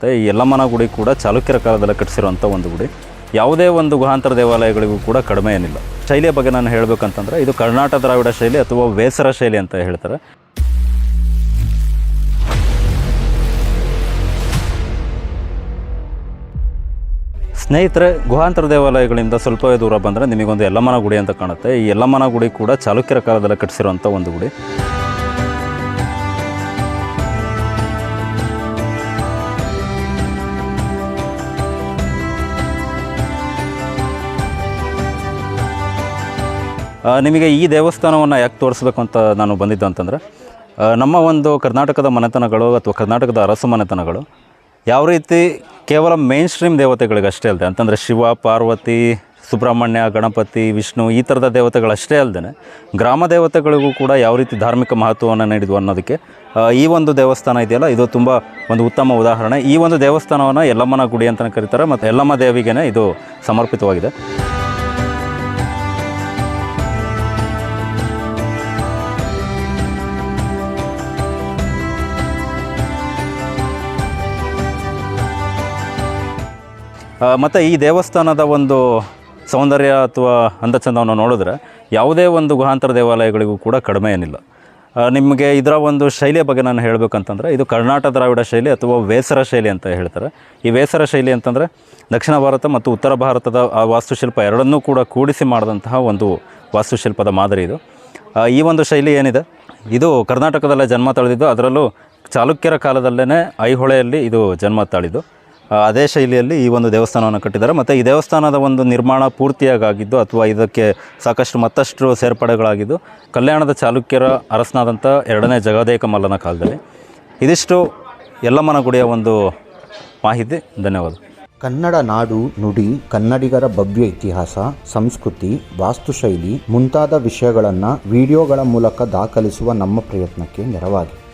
ಮತ್ತು ಯಲ್ಲಮ್ಮನ ಗುಡಿ ಕೂಡ ಚಾಲುಕ್ಯರ ಕಾಲದಲ್ಲಿ ಕಟ್ಟಿಸಿರುವಂಥ ಒಂದು ಗುಡಿ. ಯಾವುದೇ ಒಂದು ಗುಹಾಂತರ ದೇವಾಲಯಗಳಿಗೂ ಕೂಡ ಕಡಿಮೆ ಏನಿಲ್ಲ. ಶೈಲಿಯ ಬಗ್ಗೆ ನಾನು ಹೇಳಬೇಕಂತಂದರೆ ಇದು ಕರ್ನಾಟಕ ದ್ರಾವಿಡ ಶೈಲಿ ಅಥವಾ ವೇಸರ ಶೈಲಿ ಅಂತ ಹೇಳ್ತಾರೆ. ಸ್ನೇಹಿತರೆ, ಗುಹಾಂತರ ದೇವಾಲಯಗಳಿಂದ ಸ್ವಲ್ಪವೇ ದೂರ ಬಂದರೆ ನಿಮಗೊಂದು ಯಲ್ಲಮ್ಮನ ಗುಡಿ ಅಂತ ಕಾಣುತ್ತೆ. ಈ ಯಲ್ಲಮ್ಮನ ಗುಡಿ ಕೂಡ ಚಾಲುಕ್ಯರ ಕಾಲದಲ್ಲಿ ಕಟ್ಟಿಸಿರುವಂಥ ಒಂದು ಗುಡಿ. ನಿಮಗೆ ಈ ದೇವಸ್ಥಾನವನ್ನು ಯಾಕೆ ತೋರಿಸ್ಬೇಕು ಅಂತ ನಾನು ಬಂದಿದ್ದು ಅಂತಂದರೆ ನಮ್ಮ ಒಂದು ಕರ್ನಾಟಕದ ಮನೆತನಗಳು ಅಥವಾ ಕರ್ನಾಟಕದ ಅರಸು ಮನೆತನಗಳು ಯಾವ ರೀತಿ ಕೇವಲ ಮೇನ್ ಸ್ಟ್ರೀಮ್ ದೇವತೆಗಳಿಗಷ್ಟೇ ಅಲ್ಲದೆ ಅಂತಂದರೆ ಶಿವ, ಪಾರ್ವತಿ, ಸುಬ್ರಹ್ಮಣ್ಯ, ಗಣಪತಿ, ವಿಷ್ಣು ಈ ಥರದ ದೇವತೆಗಳಷ್ಟೇ ಅಲ್ಲದೆ ಗ್ರಾಮ ದೇವತೆಗಳಿಗೂ ಕೂಡ ಯಾವ ರೀತಿ ಧಾರ್ಮಿಕ ಮಹತ್ವವನ್ನು ನೀಡಿದ್ವು ಅನ್ನೋದಕ್ಕೆ ಈ ಒಂದು ದೇವಸ್ಥಾನ ಇದೆಯಲ್ಲ, ಇದು ತುಂಬ ಒಂದು ಉತ್ತಮ ಉದಾಹರಣೆ. ಈ ಒಂದು ದೇವಸ್ಥಾನವನ್ನು ಯಲ್ಲಮ್ಮನ ಗುಡಿ ಅಂತಲೇ ಕರೀತಾರೆ, ಮತ್ತು ಯಲ್ಲಮ್ಮ ದೇವಿಗೆ ಇದು ಸಮರ್ಪಿತವಾಗಿದೆ. ಮತ್ತು ಈ ದೇವಸ್ಥಾನದ ಒಂದು ಸೌಂದರ್ಯ ಅಥವಾ ಅಂದಚಂದವನ್ನು ನೋಡಿದ್ರೆ ಯಾವುದೇ ಒಂದು ಗುಹಾಂತರ ದೇವಾಲಯಗಳಿಗೂ ಕೂಡ ಕಡಿಮೆ ಏನಿಲ್ಲ. ನಿಮಗೆ ಇದರ ಒಂದು ಶೈಲಿಯ ಬಗ್ಗೆ ನಾನು ಹೇಳಬೇಕಂತಂದರೆ, ಇದು ಕರ್ನಾಟಕ ದ್ರಾವಿಡ ಶೈಲಿ ಅಥವಾ ವೇಸರ ಶೈಲಿ ಅಂತ ಹೇಳ್ತಾರೆ. ಈ ವೇಸರ ಶೈಲಿ ಅಂತಂದರೆ ದಕ್ಷಿಣ ಭಾರತ ಮತ್ತು ಉತ್ತರ ಭಾರತದ ವಾಸ್ತುಶಿಲ್ಪ ಎರಡನ್ನೂ ಕೂಡ ಕೂಡಿಸಿ ಮಾಡಿದಂತಹ ಒಂದು ವಾಸ್ತುಶಿಲ್ಪದ ಮಾದರಿ ಇದು. ಈ ಒಂದು ಶೈಲಿ ಏನಿದೆ? ಇದು ಕರ್ನಾಟಕದಲ್ಲೇ ಜನ್ಮ ತಳೆದಿದ್ದು ಅದರಲ್ಲೂ ಚಾಲುಕ್ಯರ ಕಾಲದಲ್ಲೇ ಐಹೊಳೆಯಲ್ಲಿ ಇದು ಜನ್ಮ ತಾಳಿದ್ದು. ಅದೇ ಶೈಲಿಯಲ್ಲಿ ಈ ಒಂದು ದೇವಸ್ಥಾನವನ್ನು ಕಟ್ಟಿದ್ದಾರೆ. ಮತ್ತು ಈ ದೇವಸ್ಥಾನದ ಒಂದು ನಿರ್ಮಾಣ ಪೂರ್ತಿಯಾಗಿದ್ದು ಅಥವಾ ಇದಕ್ಕೆ ಸಾಕಷ್ಟು ಮತ್ತಷ್ಟು ಸೇರ್ಪಡೆಗಳಾಗಿದ್ದು ಕಲ್ಯಾಣದ ಚಾಲುಕ್ಯರ ಅರಸನಾದಂಥ ಎರಡನೇ ಜಗದೇಕ ಮಲ್ಲನ ಕಾಲದಲ್ಲಿ. ಇದಿಷ್ಟು ಯಲ್ಲಮ್ಮನ ಗುಡಿಯ ಒಂದು ಮಾಹಿತಿ. ಧನ್ಯವಾದ. ಕನ್ನಡ ನಾಡು ನುಡಿ, ಕನ್ನಡಿಗರ ಭವ್ಯ ಇತಿಹಾಸ, ಸಂಸ್ಕೃತಿ, ವಾಸ್ತುಶೈಲಿ ಮುಂತಾದ ವಿಷಯಗಳನ್ನು ವಿಡಿಯೋಗಳ ಮೂಲಕ ದಾಖಲಿಸುವ ನಮ್ಮ ಪ್ರಯತ್ನಕ್ಕೆ ನೆರವಾಗಿ.